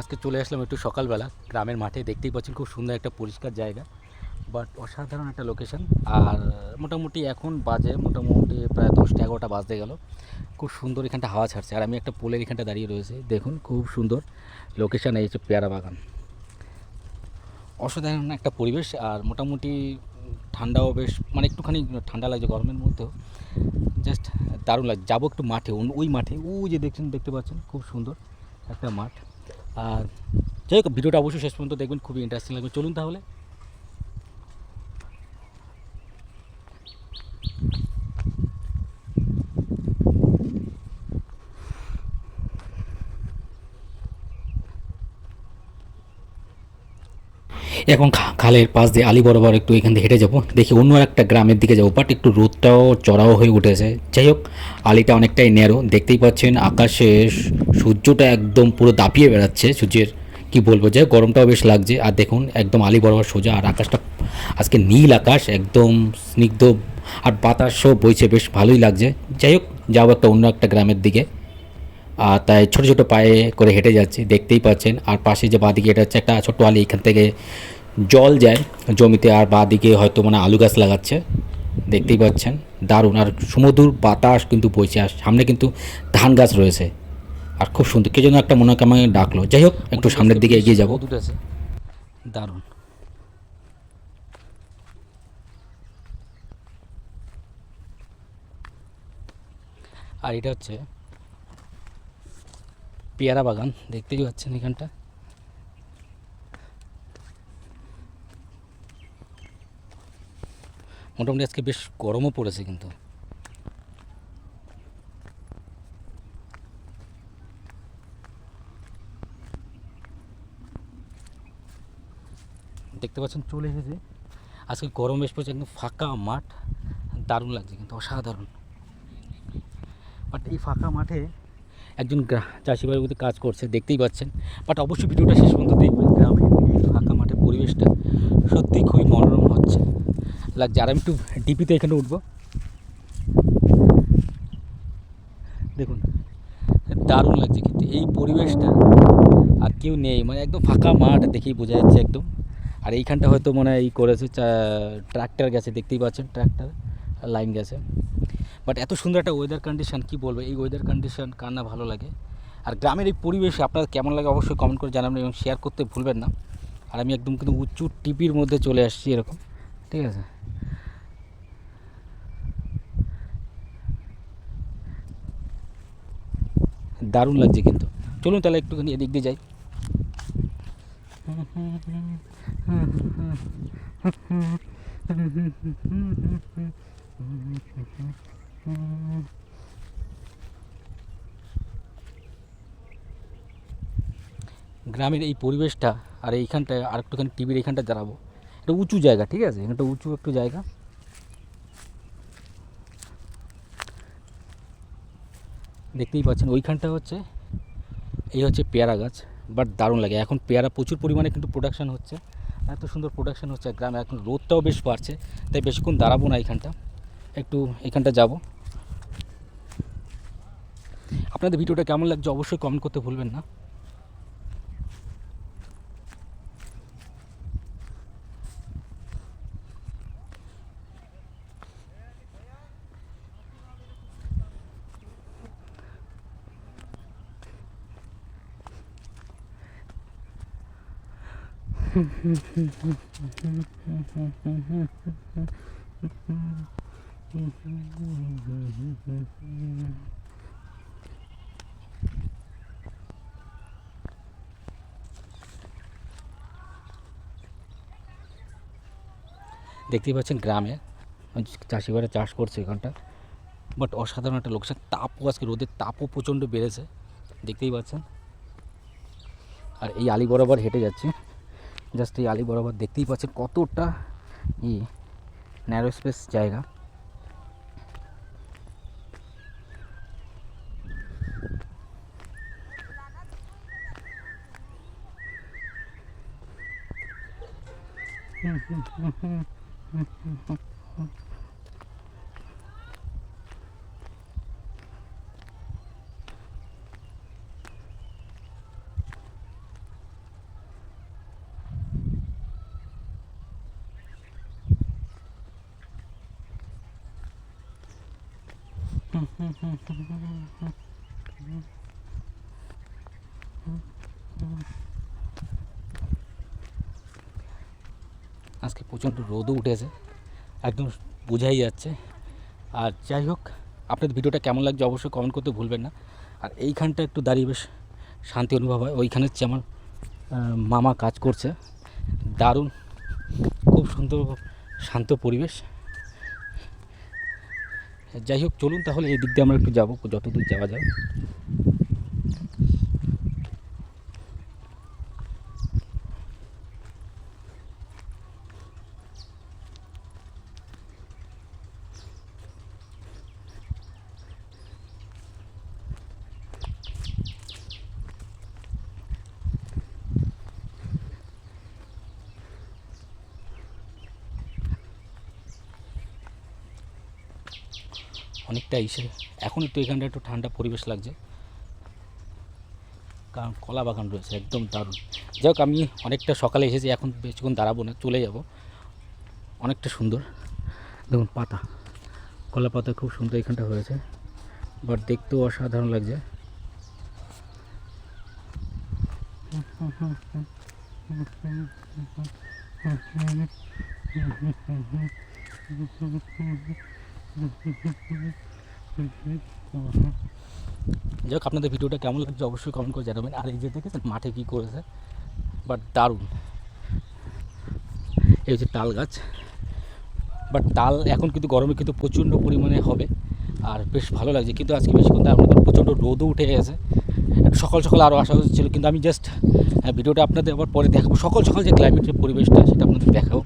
আজকে চলে আসলাম একটু সকালবেলা। গ্রামের মাঠে দেখতেই পাচ্ছেন খুব সুন্দর একটা পরিষ্কার জায়গা বাট অসাধারণ একটা লোকেশন আর মোটামুটি এখন বাজে, মোটামুটি প্রায় দশটা এগারোটা বাজতে গেল। খুব সুন্দর এখানটা হাওয়া ছাড়ছে। আর আমি একটা পোলের এখানটা দাঁড়িয়ে রয়েছে। দেখুন, খুব সুন্দর লোকেশান এই হচ্ছে পেয়ারা বাগান। অসাধারণ একটা পরিবেশ। আর মোটামুটি ঠান্ডাও বেশ মানে একটুখানি ঠান্ডা লাগছে গরমের মধ্যেও। জাস্ট দারুণ লাগছে। যাব একটু মাঠে, ওই মাঠে, ওই যে দেখছেন, দেখতে পাচ্ছেন, খুব সুন্দর একটা মাঠ। আর যাই হোক ভিডিওটা অবশ্যই শেষ পর্যন্ত দেখবেন খুবই ইন্টারেস্টিং লাগবে। চলুন তাহলে। এখন খালের পাশ দিয়ে আলি বরাবর একটু এখান থেকে হেঁটে যাব। দেখি অন্য একটা গ্রামের দিকে যাব বাট একটু রোদটাও চড়াও হয়ে উঠেছে। যাই হোক আলিটা অনেকটাই ন্যারো দেখতেই পাচ্ছেন আকাশে সূর্যটা একদম পুরো দাপিয়ে বেড়াচ্ছে সূর্যের কি বলব হোক, গরমটাও বেশ লাগছে। আর দেখুন একদম আলি বরাবর সোজা আর আকাশটা আজকে নীল আকাশ একদম স্নিগ্ধ আর বাতাসও বইছে বেশ ভালোই লাগছে। যাই হোক যাব একটা অন্য একটা গ্রামের দিকে। আর তাই ছোটো ছোটো পায়ে করে হেঁটে যাচ্ছি দেখতেই পাচ্ছেন। আর পাশে যে বাঁদিকে এটা হচ্ছে একটা ছোট্ট আলি এখান থেকে জল যায় জমিতে আর বাঁদিকে হয়তো মানে আলু গাছ লাগাচ্ছে। দেখতেই পাচ্ছেন দারুণ। আর সুমধুর বাতাস কিন্তু বইছে। আর সামনে কিন্তু ধান গাছ রয়েছে। আর খুব সুন্দর। কে যেন একটা মনে আমাকে ডাকলো। যাই হোক একটু সামনের দিকে এগিয়ে যাব। দারুণ। আর এটা হচ্ছে পেয়ারা বাগান। দেখতেই পাচ্ছেন এখানটা। মোটামুটি আজকে বেশ গরমও পড়েছে কিন্তু। দেখতে পাচ্ছেন চলে এসেছে। আজকে গরম বেশ পড়েছে, একদম ফাঁকা মাঠ। দারুণ লাগছে কিন্তু, অসাধারণ। বাট এই ফাঁকা মাঠে একজন গ্রা- চাষি বাড়ির মধ্যে কাজ করছে, দেখতেই পাচ্ছেন। বাট অবশ্যই ভিডিওটা শেষ পর্যন্ত দেখবেন। গ্রামে ফাঁকা মাঠে পরিবেশটা সত্যি খুবই মনোরম হচ্ছে লাগছে। আর আমি একটু ডিপিতে এখানে উঠবো। দেখুন, দারুণ লাগছে কিন্তু। এই পরিবেশটা আর কেউ নেই। মানে একদম ফাঁকা মাঠ দেখেই বোঝা যাচ্ছে একদম। আর এইখানটা হয়তো মনে হয় এই করেছে ট্র্যাক্টর গেছে, দেখতেই পাচ্ছেন ট্র্যাক্টর লাইন গেছে। বাট এত সুন্দর একটা ওয়েদার কন্ডিশন কী বলব? এই ওয়েদার কন্ডিশন কার না ভালো লাগে। আর গ্রামের এই পরিবেশ আপনার কেমন লাগে অবশ্যই কমেন্ট করে জানাবেন এবং শেয়ার করতে ভুলবেন না। আর আমি একদম কিন্তু উঁচু টিপির মধ্যে চলে আসছি এরকম। ঠিক আছে? দারুণ লাগছে কিন্তু। চলুন তাহলে একটুখানি এদিক দিয়ে যাই। গ্রামের এই পরিবেশটা আর এইখানটায় আর একটুখানি টিভির এইখানটা দাঁড়াবো। এটা উঁচু জায়গা, ঠিক আছে? এটা উঁচু একটু জায়গা। দেখতেই পাচ্ছেন, ওইখানটা হচ্ছে, এই হচ্ছে পেয়ারা গাছ, বাট দারুণ লাগে। এখন পেয়ারা প্রচুর পরিমাণে কিন্তু প্রোডাকশান হচ্ছে, এত সুন্দর প্রোডাকশান হচ্ছে গ্রামে, এখন রোদটাও বেশ বাড়ছে, তাই বেশিক্ষণ দাঁড়াবো না এইখানটা। একটু এখানটা যাব। আপনাদের ভিডিওটা কেমন লাগছে অবশ্যই কমেন্ট করতে ভুলবেন না। দেখতেই পাচ্ছেন গ্রামে চাষিবারা চাষ করছে এখানটা বাট অসাধারণ একটা লোকসান তাপও আজকে রোদের তাপও প্রচণ্ড বেড়েছে দেখতেই পাচ্ছেন আর এই আলি বরাবর হেঁটে যাচ্ছে जस्ट ये आलि बराबर देखते ही पाँच कतटा ये नैरो स्पेस जगह Mm-hmm, mm-hmm, mm-hmm, mm-hmm. আজকে প্রচণ্ড রোদও উঠেছে, একদম বোঝাই যাচ্ছে। আর যাই হোক, আপনাদের ভিডিওটা কেমন লাগছে অবশ্যই কমেন্ট করতে ভুলবেন না। আর এইখানটা একটু দাঁড়িয়ে বেশ শান্তি অনুভব হয়। ওইখানে হচ্ছে আমার মামা কাজ করছে। দারুণ, খুব সুন্দর, শান্ত পরিবেশ। যাই হোক চলুন তাহলে এই দিক দিয়ে আমরা একটু যাব যতদূর যাওয়া যায়। অনেকটা এসে এখন একটু এখানটা একটু ঠান্ডা পরিবেশ লাগছে। কারণ কলা বাগান রয়েছে, একদম দারুণ। যাই আমি অনেকটা সকালে এসেছি, এখন বেশিক্ষণ দাঁড়াবো না, চলে যাব। অনেকটা সুন্দর। দেখুন, পাতা। কলা পাতা খুব সুন্দর এখানটা হয়েছে। বাট দেখতেও অসাধারণ লাগছে। যাই হোক আপনাদের ভিডিওটা কেমন লাগছে অবশ্যই কমেন্ট করে জানাবেন। আর এই যে দেখেছেন, মাঠে কী করেছে? বাট দারুণ। এই হচ্ছে তাল গাছ। বাট তাল এখন কিন্তু গরমে কিন্তু প্রচণ্ড পরিমাণে হবে। আর বেশ ভালো লাগছে। কিন্তু আজকে বেশিক্ষণ তার প্রচণ্ড রোদও উঠে গেছে। সকাল সকাল আরও আসা উচিত ছিল, কিন্তু আমি জাস্ট ভিডিওটা আপনাদের আবার পরে দেখাবো। সকাল সকাল যে ক্লাইমেটের পরিবেশটা, সেটা আপনাদের দেখাবো।